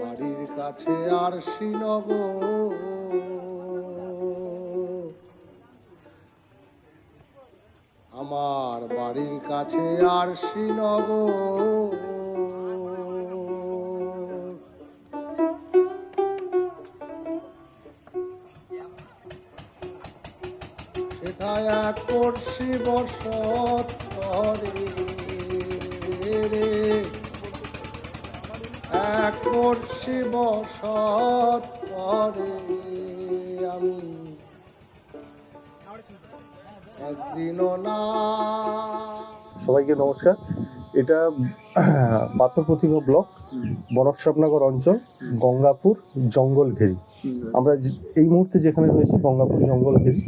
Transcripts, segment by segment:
বাড়ির কাছে আর শ্রীনগর বাড়ির কাছে আর শ্রীনগর। সেথায় এক করছি বসত রে। এক করছি বসত করে আমি সবাইকে নমস্কার। এটা পাথর প্রতিভা ব্লক বনসাবনগর অঞ্চল গঙ্গাপুর জঙ্গল ঘেরি আমরা এই মুহূর্তে যেখানে রয়েছি গঙ্গাপুর জঙ্গল ঘেরি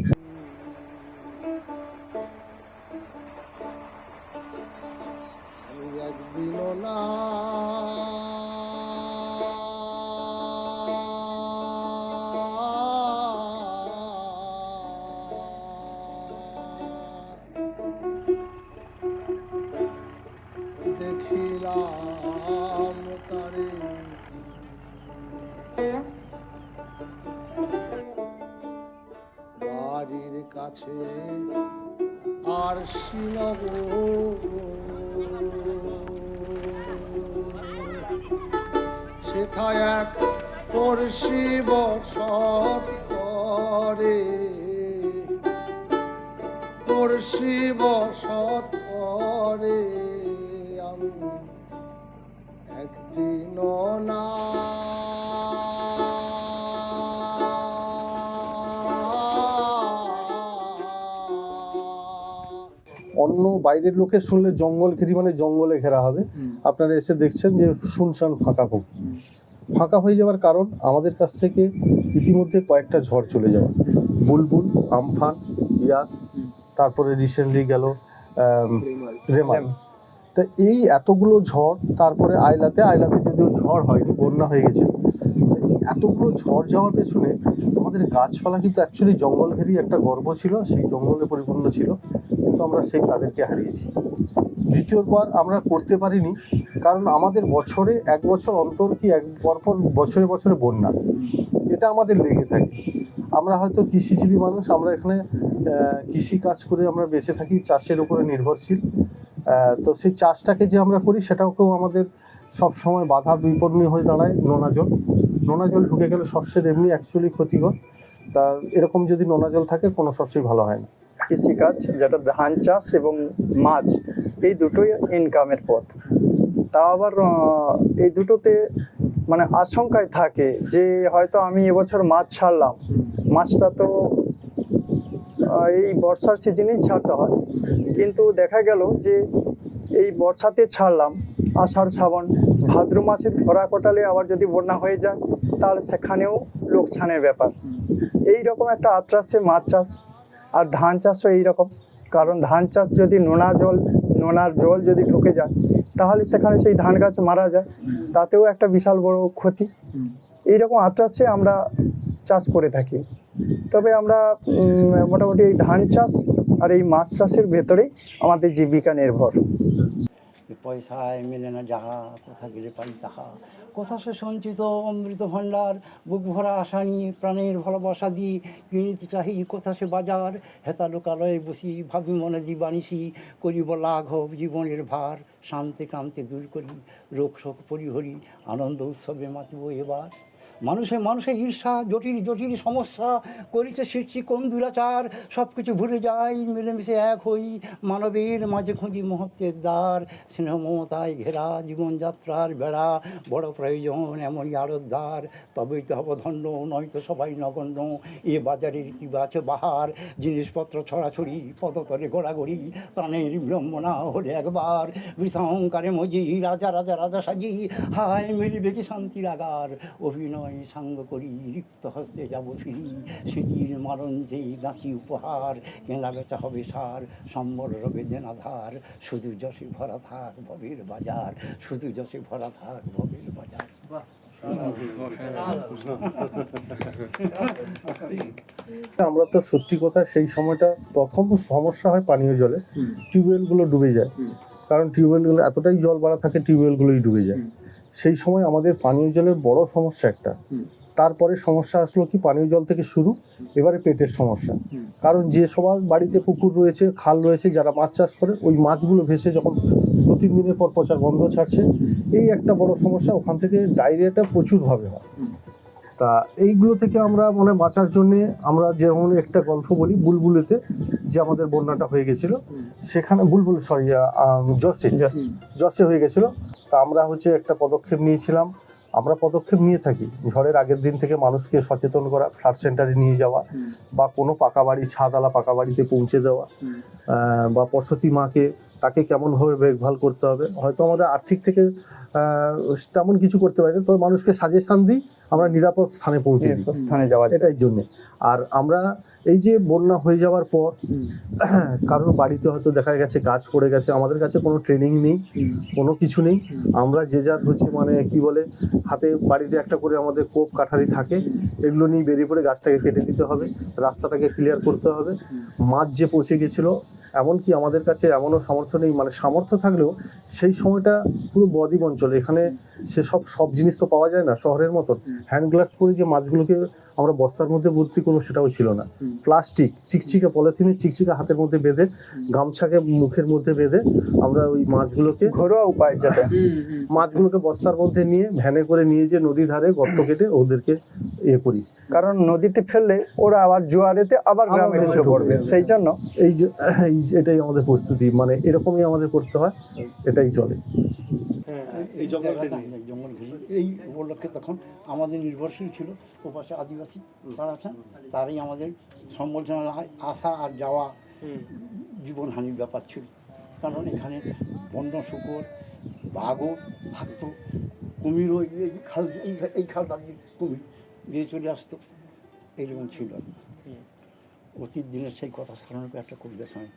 কাছে আর শ্রীনগর সেথায় এক পড়শি বসত করে। পড়শি বসত অন্য বাইরের লোকে শুনলে জঙ্গল ঘেরি মানে জঙ্গলে ঘেরা হবে। আপনারা এসে দেখছেন যে শুনশান ফাঁকা খুব ফাঁকা হয়ে যাওয়ার কারণ আমাদের কাছ থেকে ইতিমধ্যে কয়েকটা ঝড় চলে যাওয়া। বুলবুল আমফান ইয়াস তারপরে রিসেন্টলি গেল রেমান তা এই এতগুলো ঝড় তারপরে আইলাতে আইলাতে যদিও ঝড় হয়নি বন্যা হয়ে গেছে এতগুলো ঝড় যাওয়ার পেছনে আমাদের গাছপালা কিন্তু অ্যাকচুয়ালি জঙ্গল ঘেরি একটা গর্ব ছিল সেই জঙ্গলে পরিপূর্ণ ছিল। আমরা সেই তাদেরকে হারিয়েছি। দ্বিতীয়বার আমরা করতে পারিনি, কারণ আমাদের বছরে, এক বছর অন্তর কি এক পরপর বছরে বছরে বন্যা। এটা আমাদের লেগে থাকে। আমরা হয়তো কৃষিজীবী মানুষ, আমরা এখানে কৃষি কাজ করে আমরা বেঁচে থাকি, চাষের উপরে নির্ভরশীল। তো সেই চাষটাকে যে আমরা করি, সেটাকেও আমাদের সব সময় বাধা বিপন্নী হয়ে দাঁড়ায় নোনা জল। নোনা জল ঢুকে গেলে শস্যের এমনি অ্যাকচুয়ালি ক্ষতিকর। তা এরকম যদি নোনা জল থাকে, কোনো শস্যই ভালো হয় না। কৃষিকাজ যেটা ধান চাষ এবং মাছ, এই দুটোই ইনকামের পথ। তা আবার এই দুটোতে মানে আশঙ্কায় থাকে যে হয়তো আমি এবছর মাছ ছাড়লাম। মাছটা তো এই বর্ষার সিজনেই ছাড়তে হয়। কিন্তু দেখা গেল যে এই বর্ষাতে ছাড়লাম, আষাঢ়, শ্রাবণ, ভাদ্র মাসের খরা কটালে আবার যদি বন্যা হয়ে যায়, তাহলে সেখানেও লোকসানের ব্যাপার। এই রকম একটা আত্রাসে মাছ চাষ আর ধান চাষও এইরকম কারণ ধান চাষ যদি নোনা জল, নোনার জল যদি ঢুকে যায়, তাহলে সেখানে সেই ধান গাছ মারা যায়। তাতেও একটা বিশাল বড় ক্ষতি। এইরকম আত্রাসে আমরা চাষ করে থাকি। তবে আমরা মোটামুটি এই ধান চাষ আর এই মাছ চাষের ভেতরেই আমাদের জীবিকা নির্ভর। পয়সায় মেলে না যাহা, কোথা গেলে পাই তাহা। কোথা সে সঞ্চিত, অমৃত ভাণ্ডার, বুক ভরা আশা নিয়ে প্রাণের ভালোবাসা দিয়ে কিনিতে চাহি কোথা সে বাজার। হেতা লোকালয়ে বসি, ভাবি মনে দিবানিসি করিব লাঘব জীবনের ভার। শান্তি কান্তি দূর করি, রোগ শোক পরিহরি, আনন্দ উৎসবে মাতিব এবার। মানুষে মানুষে ঈর্ষা, জটিল জটিল সমস্যা করিছে সৃষ্টি, কোন দুরাচার? সব কিছু ভুলে যাই, মিলেমিশে এক হই, মানবের মাঝে খুঁজি মুহূর্তের দ্বার। স্নেহ মমতায় ঘেরা জীবনযাত্রার বেড়া, বড় প্রয়োজন এমনই আরোদ্ধার তবেই তো হব ধন্য নয়তো সবাই নগণ্য। এ বাজারে রীতিবাচ বাহার, জিনিসপত্র ছড়াছড়ি, পদতলে গোড়াগড়ি প্রাণের বিড়ম্বনা হলে একবার বৃথা মজি রাজা রাজা রাজা সাজি, হায়, মিলিবে কি শান্তির আগার? অভিনয় তোমায় সাঙ্গ করি রিক্ত হস্তে যাব ফিরি। স্মৃতির মারণ যেই গাছি উপহার কেনা বেচা হবে সার সম্বর রবে দেনাধার। শুধু যশে ভরা থাক ভবের বাজার শুধু যশে ভরা থাক ভবের বাজার। আমরা তো সত্যি কথা সেই সময়টা প্রথম সমস্যা হয় পানীয় জলে। টিউবওয়েলগুলো ডুবে যায়। কারণ টিউবওয়েলগুলো এতটাই জল বাড়া থাকে টিউবওয়েলগুলোই ডুবে যায়। সেই সময় আমাদের পানীয় জলের বড় সমস্যা একটা। তারপরে সমস্যা আসলো কি? পানীয় জল থেকে শুরু এবারে পেটের সমস্যা। কারণ যে সবার বাড়িতে পুকুর রয়েছে খাল রয়েছে যারা মাছ চাষ করে ওই মাছগুলো ভেসে যখন দু তিন দিনের পর পচা গন্ধ ছাড়ছে এই একটা বড় সমস্যা ওখান থেকে ডায়রিয়াটা প্রচুরভাবে হয়। তা এইগুলো থেকে আমরা মানে বাঁচার জন্যে আমরা যেমন একটা গল্প বলি বুলবুলিতে যে আমাদের বন্যাটা হয়ে গেছিল। সেখানে বুলবুল সরি জর্সে। জর্সে। হয়ে গেছিল। তা আমরা হচ্ছে একটা পদক্ষেপ নিয়েছিলাম। আমরা পদক্ষেপ নিয়ে থাকি। ঝড়ের আগের দিন থেকে মানুষকে সচেতন করা ফ্লাড সেন্টারে নিয়ে যাওয়া বা কোনো পাকা বাড়ি ছাদওয়ালা পাকা বাড়িতে পৌঁছে দেওয়া বা প্রসূতি মাকে তাকে কেমনভাবে দেখভাল করতে হবে? হয়তো আমরা আর্থিক থেকে তেমন কিছু করতে পারি তবে মানুষকে সাজেশন দিই আমরা নিরাপদ স্থানে পৌঁছে স্থানে যাওয়া। এটাই জন্যে। আর আমরা এই যে বন্যা হয়ে যাওয়ার পর কারোর বাড়িতে হয়তো দেখা গেছে গাছ পড়ে গেছে আমাদের কাছে কোনো ট্রেনিং নেই কোনো কিছু নেই। আমরা যে যার হচ্ছে মানে কি বলে হাতে বাড়িতে একটা করে আমাদের কোপ কাঠারি থাকে এগুলো নিয়ে বেরিয়ে পড়ে গাছটাকে কেটে দিতে হবে রাস্তাটাকে ক্লিয়ার করতে হবে। মাছ যে পৌঁছে গেছিল এমনকি আমাদের কাছে এমনও সামর্থ্য নেই মানে সামর্থ্য থাকলেও সেই সময়টা পুরো বদ্বীপ অঞ্চল এখানে সেসব সব জিনিস তো পাওয়া যায় না শহরের মতন। হ্যান্ড গ্লাস পরে যে মাছগুলোকে আমরা বস্তার মধ্যে ভর্তি করব সেটাও ছিল না। প্লাস্টিক চিকচিকা পলিথিনে চিকচিকা হাতের মধ্যে বেঁধে গামছাকে মুখের মধ্যে বেঁধে আমরা ওই মাছগুলোকে ঘরোয়া উপায় যাতে মাছগুলোকে বস্তার মধ্যে নিয়ে ভ্যানে করে নিয়ে যে নদী ধারে গর্ত কেটে ওদেরকে ইয়ে করি। কারণ নদীতে ফেললে ওরা আবার জোয়ারেতে আবার গ্রামে এসে পড়বে। সেই জন্য এই যে এই যে- এটাই আমাদের প্রস্তুতি মানে এরকমই আমাদের করতে হয় এটাই চলে। এই জঙ্গলটা এই জঙ্গল ঘিরে। এই উপলক্ষে তখন আমাদের নির্ভরশীল ছিল ওপাশে আদিবাসী তারা আছেন তারাই আমাদের সম্বর্ধনা আসা আর যাওয়া জীবনহানির ব্যাপার ছিল। কারণ এখানে বন্য শুকর বাঘও থাকতো কুমিরও এই- এই খাল এই এই খালটা দিয়ে কুমির দিয়ে চলে আসতো। এইরকম ছিল। অতীত দিনের সেই কথা স্মরণ করে একটা কবিতা শোনাই।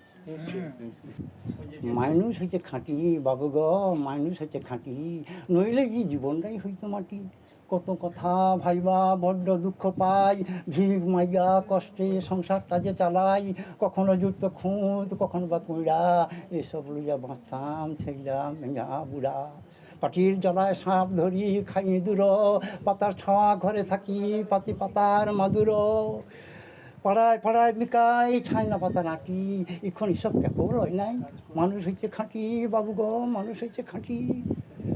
মানুষ হচ্ছে খাঁটি, বাবু গ, মানুষ হচ্ছে খাঁটি। নইলে কি জীবনটাই হইতো মাটি। কত কথা ভাইবা, বড্ড দুঃখ পাই। ভিড় মাইয়া কষ্টে সংসারটা যে চালাই, কখনো জুট খুঁত, কখনো বা কুঁড়া। এসব লইয়া বাঁচতাম ছেড়া মেঙা বুড়া। পাটির জলায় সাপ ধরি, খাই দূর। পাতার ছোঁয়া ঘরে থাকি, পাতি পাতার মাদুর। পাড়ায় পাড়ায় বিকাই ছাইনা পাতা নাটি এখন এসব কেবল হয় নাই। মানুষ হচ্ছে খাঁটি, বাবু গো, মানুষ হচ্ছে খাঁটি।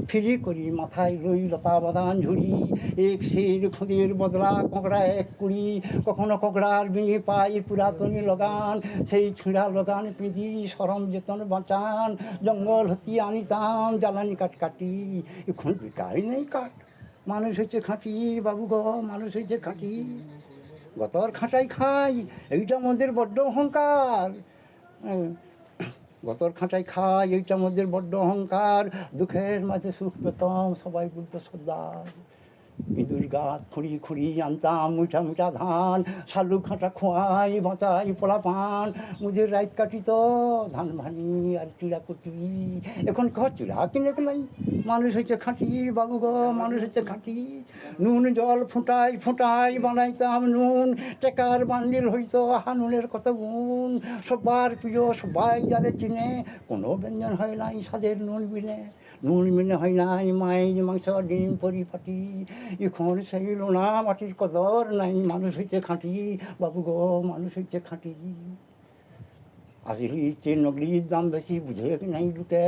ফিরি করি মাথায় লই লতা বাদান ঝুড়ি এক শির খুদের বদলা কঁকড়া এক কুড়ি। কখনো কঁকড়ার বিয়ে পাই পুরাতনী লগান। সেই ছিঁড়া লগান পিঁধি সরম যেতন বাঁচান। জঙ্গল হতি আনিতাম জ্বালানি কাঠ কাটি। এখন বিকাই নেই কাঠ। মানুষ হচ্ছে খাঁটি, বাবু গো, মানুষ হচ্ছে খাঁটি। গতর খাঁটাই খাই, এইটা আমাদের বড্ড অহংকার। গতর খাঁটাই খাই, এইটা আমাদের বড্ড অহংকার দুঃখের মাঝে সুখ পেতাম সবাই বলতো সর্দার ইঁদুর গাছ খুঁড়ি খুঁড়ি আনতাম মুঠা মুঠা ধান শালু খাঁটা খোয়াই, বাঁচাই পোলা পান। মুদের রাইত কাটিত, ধান ভানি আর চিড়া কুটি। এখন ক চিড়া কিনে গেলাই মানুষ হচ্ছে খাঁটি বাবু গো, মানুষ হচ্ছে খাঁটি। নুন, জল ফুটাই ফুটাই বানাইতাম নুন, টেকার বান্ডিল হইত হানুনের কত গুণ সবার প্রিয় সবাই যারে চিনে, কোনো ব্যঞ্জন হয় নাই, সাদের নুন বিনে। নুন মিনে হয় নাই মাছ মাংস, ডিম পরিপাটি এখন সেই লোনা মাটির কদর নাই, মানুষ হইতে খাঁটি, বাবু গো, মানুষ হইতে খাঁটি। আসলে চেন নগলির দাম বেশি, বুঝে নাই লুকে,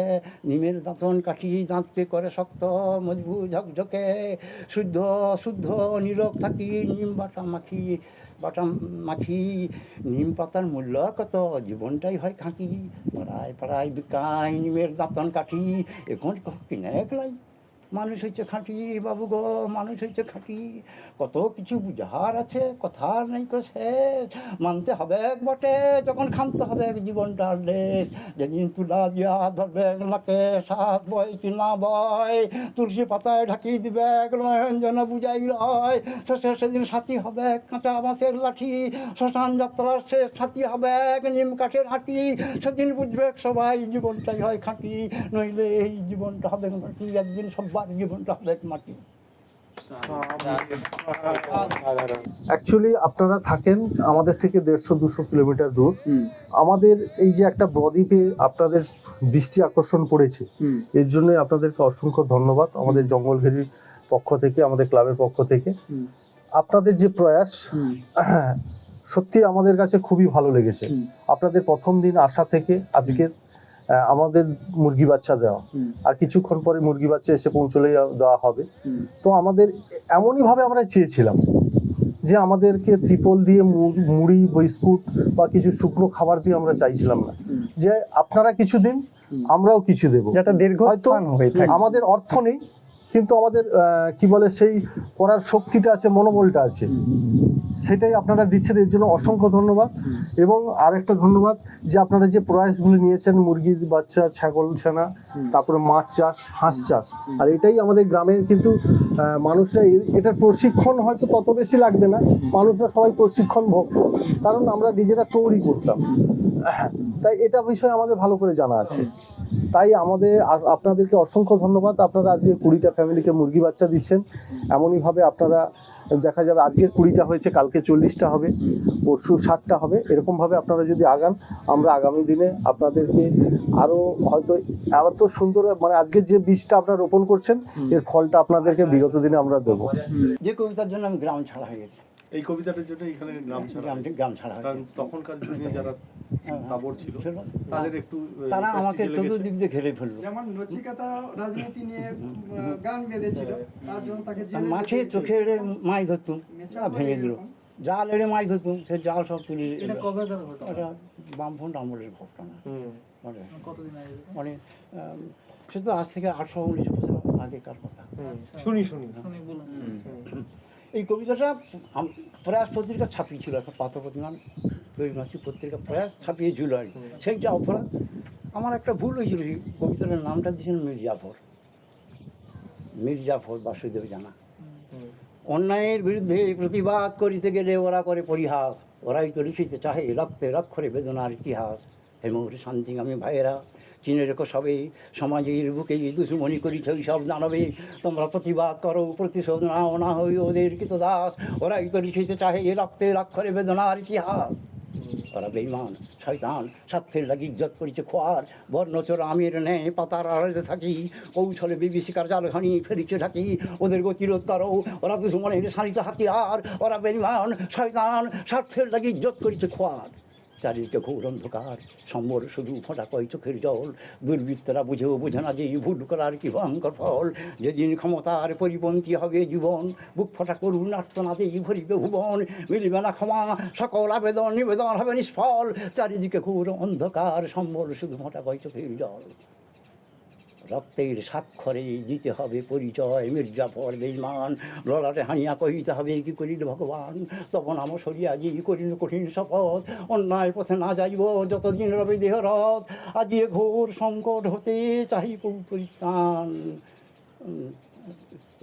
নিমের দাঁতন কাঠি দাঁতকে করে শক্ত, মজবুত ঝকঝকে, শুদ্ধ শুদ্ধ, নীরব থাকি, নিম বাটা মাখি বাটা মাখি। নিম পাতার মূল্য কত, জীবনটাই হয় খাঁকি পাড়ায় পাড়ায় বিকায় নিমের দাঁতন কাঠি এখন কিনে একলাই। মানুষ হচ্ছে খাঁটি বাবু গো, মানুষ হচ্ছে খাঁটি। কত কিছু বুঝার আছে কথার নেই কো শেষ। মানতে হবে এক বটে, যখন খানতে হবে এক জীবনটার দেশ যেদিন তুলা দিয়া ধরবে নাকে সাত বয় কি না বয়, তুলসী পাতায় ঢাকিয়ে দিবে নয়ন যেন বুঝাই রয় শেষে সেদিন সাথী হবে কাঁচা বাঁশের লাঠি, শ্মশান যাত্রার শেষ সাথী হবে এক নিম কাঠের হাঁটি। সেদিন বুঝবে সবাই জীবনটাই হয় খাঁটি, নইলে এই জীবনটা হবে একদিন জীবনটা মাটি অ্যাকচুয়ালি আপনারা থাকেন আমাদের থেকে দেড়শো দুশো কিলোমিটার দূর। আমাদের এই যে একটা বদ্বীপে আপনাদের দৃষ্টি আকর্ষণ পড়েছে এর জন্যই আপনাদেরকে অসংখ্য ধন্যবাদ আমাদের জঙ্গলঘেরির পক্ষ থেকে আমাদের ক্লাবের পক্ষ থেকে। আপনাদের যে প্রয়াস সত্যি আমাদের কাছে খুবই ভালো লেগেছে। আপনাদের প্রথম দিন আসা থেকে আজকে আহ, আমাদের মুরগি বাচ্চা দেওয়া। আর কিছুক্ষণ পরে মুরগি বাচ্চা এসে পৌঁছলে দেওয়া হবে। তো আমাদের এমনইভাবে আমরা চেয়েছিলাম যে আমাদেরকে ত্রিপল দিয়ে মু- মুড়ি বিস্কুট বা কিছু শুকনো খাবার দিয়ে আমরা চাইছিলাম না। যে আপনারা কিছু দিন আমরাও কিছু দেবো। যেটা দীর্ঘস্থান আমাদের অর্থ নেই কিন্তু আমাদের কি বলে সেই করার শক্তিটা আছে মনোবলটা আছে। সেটাই আপনারা দিচ্ছেন এর জন্য অসংখ্য ধন্যবাদ। এবং আরেকটা ধন্যবাদ যে আপনারা যে প্রয়াসগুলি নিয়েছেন মুরগির বাচ্চা ছাগল ছানা তারপরে মাছ চাষ হাঁস চাষ আর এটাই আমাদের গ্রামের কিন্তু মানুষরা এটার প্রশিক্ষণ হয়তো তত বেশি লাগবে না মানুষরা সবাই প্রশিক্ষণ ভক্ত কারণ আমরা নিজেরা তৈরি করতাম। হ্যাঁ, তাই এটা বিষয়ে আমাদের ভালো করে জানা আছে। তাই আমাদের আপনাদেরকে অসংখ্য ধন্যবাদ। আপনারা আজকে কুড়িটা ফ্যামিলিকে মুরগি বাচ্চা দিচ্ছেন। এমনইভাবে আপনারা দেখা যাবে আজকে কুড়িটা হয়েছে কালকে চল্লিশটা হবে পরশু ষাটটা হবে। এরকমভাবে আপনারা যদি আগান আমরা আগামী দিনে আপনাদেরকে আরও হয়তো এত সুন্দর মানে আজকের যে বীজটা আপনারা রোপণ করছেন এর ফলটা আপনাদেরকে বিগত দিনে আমরা দেবো। যে কবিতার জন্য আমি গ্রাম ছাড়া হয়ে গেছি। এই কবিতাটার জন্য এখানে গ্রাম থেকে গ্রাম ছাড়া কারণ তখনকার যুগে যারা তাবড় ছিল ছিল। তাদের একটু তারা আমাকে চতুর্দিক দিয়ে ঘিরে ফেলল। যেমন নচিকাতা রাজনীতি নিয়ে গান বেঁধেছিল তার জন্য তাকে জেলে মাছে যেতে চোখে এড়ে মাছ ধরতুম ভেঙে দিল। জাল এড়ে মাছ ধরতুম সে জাল সব তুলে এটা কবেকার ঘটনা? ওটা বামফ্রন্ট আমলের ঘটনা। মানে কতদিন আগে? মানে সে তো আজ থেকে আটশো উনিশ বছর আগেকার কথা। শুনি শুনি। শুনি বলুন। এই কবিতাটা প্রয়াস পত্রিকা ছাপিয়েছিল একটা পাত্র প্রতিমান দৈমাসিক পত্রিকা প্রয়াস ছাপিয়েছিল আর কি। সেইটা অপরাধ আমার একটা ভুল হয়েছিল এই কবিতাটার নামটা দিয়েছেন মির্জাফর। মির্জাফর বাসুদেব জানা। অন্যায়ের বিরুদ্ধে প্রতিবাদ করিতে গেলে ওরা করে পরিহাস। ওরাই তো লিখিতে চাহে রক্তে রক্ষরে বেদনার ইতিহাস। হেমুর শান্তিগামী ভাইয়েরা চিনে রেখো সবে। সমাজের বুকে দুশ্মনী করিছ সব জানাবে তোমরা প্রতিবাদ করো, প্রতিশোধ নাও, না হই ওদের কৃত দাস ওরাই তো লিখিতে চাহে এ রক্তে রক্ষরে বেদনার ইতিহাস। ওরা বেইমান শয়তান, স্বার্থের লাগি ইজ্জত করেছে খোয়ার। বর্ণচর আমির নেই পাতার আড়ালে থাকি, কৌশলে বিভীষিকার জালখানি ফেরিছে ঢাকি। ওদের গতিরোধ করো, ওরা দুশ্মনের সারিতে হাতিয়ার। ওরা বেইমান শয়তান, স্বার্থের লাগি ইজ্জত করেছে খোয়ার। চারিদিকে ঘোর অন্ধকার। সম্বর শুধু ফোটা কয় চোখের জল। দুর্বৃত্তরা বুঝেও বোঝে না যে ভুল করার কি ভয়ঙ্কর ফল। যেদিন ক্ষমতার পরিপন্থী হবে জীবন, বুক ফোটা করুন আর্তনাদেই ভরিবে ভুবন। মিলিবে না ক্ষমা, সকল আবেদন নিবেদন হবে নিষ্ফল। চারিদিকে ঘোর অন্ধকার সম্বর শুধু ফোটা কয় চোখের জল। রক্তের স্বাক্ষরে দিতে হবে পরিচয় মির্জাফর বেইমান। ললাটে হানিয়া কহিতে হবে কি করিল ভগবান? তখন আমার সরিয়া জি করিল কঠিন শপথ। অন্যায় পথে না যাইব যতদিন রবে দেহ রথ। আজি এ ঘোর সংকট হতে চাহিব পরিত্রাণ।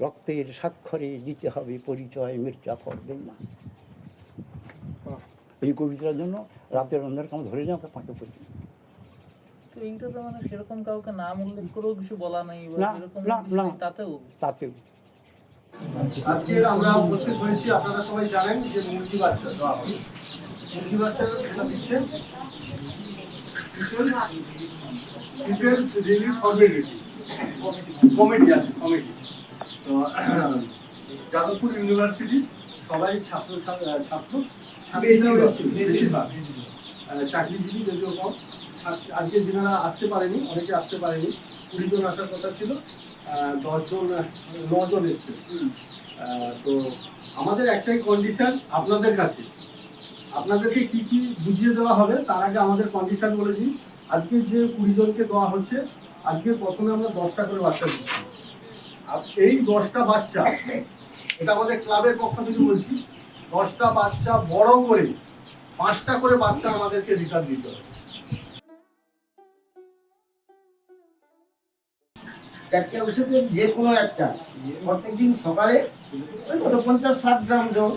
রক্তের স্বাক্ষরে দিতে হবে পরিচয় মির্জাফর বেইমান। এই কবিতার জন্য রাতের অন্ধকার কাম ধরে যাও পাঁকে পড়ি তো এইটাতে মানে সেরকম কাউকে নাম উল্লেখ করেও কিছু বলা নেই না, না, না। তাতেও। তাতেও। আজকের আমরা উপস্থিত হয়েছি আপনারা সবাই জানেন যে মুরগি বাচ্চা দেওয়া হবে মুরগি বাচ্চা এটা দিচ্ছে। ডিটেলস রিলিভ ফর্মেলিটি কমিটি আছে কমিটি তো যাদবপুর ইউনিভার্সিটি সবাই ছাত্র ছাত্র ছাত্রীরাও বেশিরভাগ। চাকরিজীবী যদিও কম। ছাত্র- আজকে যেনারা আসতে পারেনি অনেকে আসতে পারেনি কুড়ি জন আসার কথা ছিল দশজন নজন এসছে তো আমাদের একটাই কন্ডিশন আপনাদের কাছে। আপনাদেরকে কি কি বুঝিয়ে দেওয়া হবে তার আগে আমাদের কন্ডিশন বলে দিই। আজকে যে কুড়ি জনকে দেওয়া হচ্ছে আজকে প্রথমে আমরা দশটা করে বাচ্চা দিচ্ছি। আপ- এই দশটা বাচ্চা এটা আমাদের ক্লাবের পক্ষ থেকে বলছি দশটা বাচ্চা বড় করে পাঁচটা করে বাচ্চা আমাদেরকে রিটার্ন দিতে হবে। চারটে ওষুধের যে কোনো একটা। প্রত্যেক দিন সকালে ওই কত, পঞ্চাশ ষাট গ্রাম জল।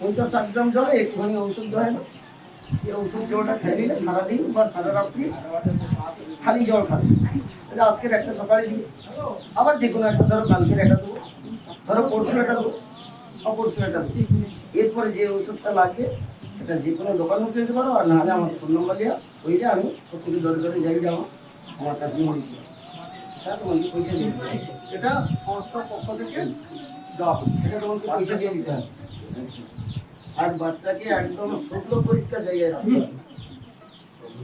পঞ্চাশ ষাট গ্রাম জলে, একটুখানি ওষুধ দেয় না। সে ওষুধ জলটা খেয়ে নিলে সারাদিন বা সারা রাত্রি খালি জল খাবে। এটা আজকের একটা সকালে দিই আবার যে কোনো একটা ধরো, কালকের একটা দেবো। ধরো পরশু একটা দেবো। অপরশু একটা দেবো। এরপরে যে ওষুধটা লাগবে, সেটা যে কোনো দোকান মুখে দিতে পারো, আর নাহলে আমার ফোন নম্বর দেওয়া ওই যে আমি প্রত্যেকে দরে দরে যাই যাওয়া। আমার কাছে মনে পয়সা দিয়ে দিতে হবে। এটা সংস্থার পক্ষ থেকে দেওয়া সেটা তোমাকে পয়সা দিয়ে দিতে হবে। আচ্ছা। আর বাচ্চাকে একদম শুকনো পরিষ্কার জায়গায় রাখতে হবে।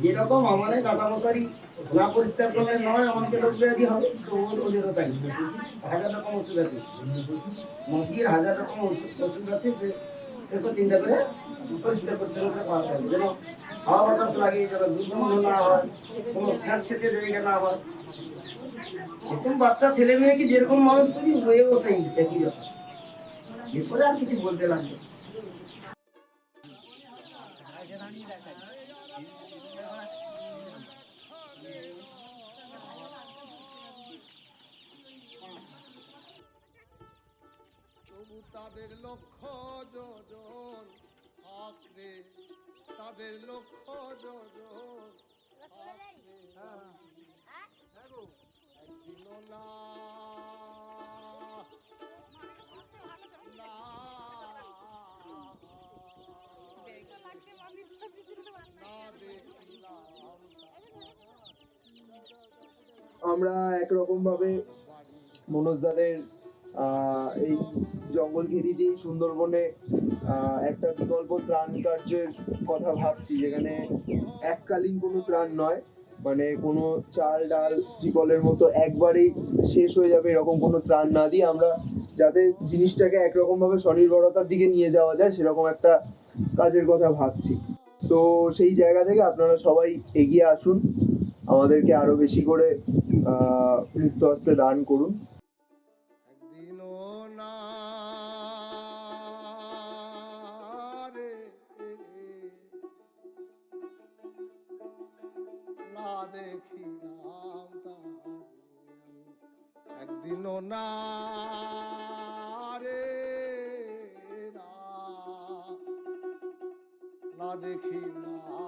যেরকম আমাদের দাদা মশারি না পরিষ্কার করলে নয় আমাকে রোগ ব্যাধি হবে। তো ওদেরও তাই। হাজার রকম ওষুধ আছে। মুরগির হাজার রকম ওষুধ ওষুধ আছে সে সেটা চিন্তা করে পরিষ্কার পরিচ্ছন্ন করে পাওয়া যাবে যেন হাওয়া বাতাস লাগে যেন দুর্গন্ধ না হয়, কোনো স্যাঁত সেটে জায়গা না হয় যেরকম বাচ্চা, ছেলে মেয়েকে যেরকম মানুষ করি হয়েও সেই একই ব্যাপার এরপরে আর কিছু বলতে লাগবে। তাদের লক্ষ্য যোজন থাকলে তাদের লক্ষ্য না। আমরা একরকম ভাবে মনোজ দাদের এই জঙ্গল ঘেরি দিয়ে সুন্দরবনে একটা বিকল্প ত্রাণ কার্যের কথা ভাবছি, যেখানে এককালীন কোনো ত্রাণ নয় মানে কোনো চাল, ডাল, ত্রিপলের মতো একবারেই শেষ হয়ে যাবে এরকম কোনো ত্রাণ না দিয়ে আমরা যাতে জিনিসটাকে একরকম ভাবে স্বনির্ভরতার দিকে নিয়ে যাওয়া যায়, সেরকম একটা কাজের কথা ভাবছি। তো সেই জায়গা থেকে আপনারা সবাই এগিয়ে আসুন, আমাদেরকে আরও বেশি করে মুক্ত হস্তে দান করুন। একদিনও না রে না দেখি না।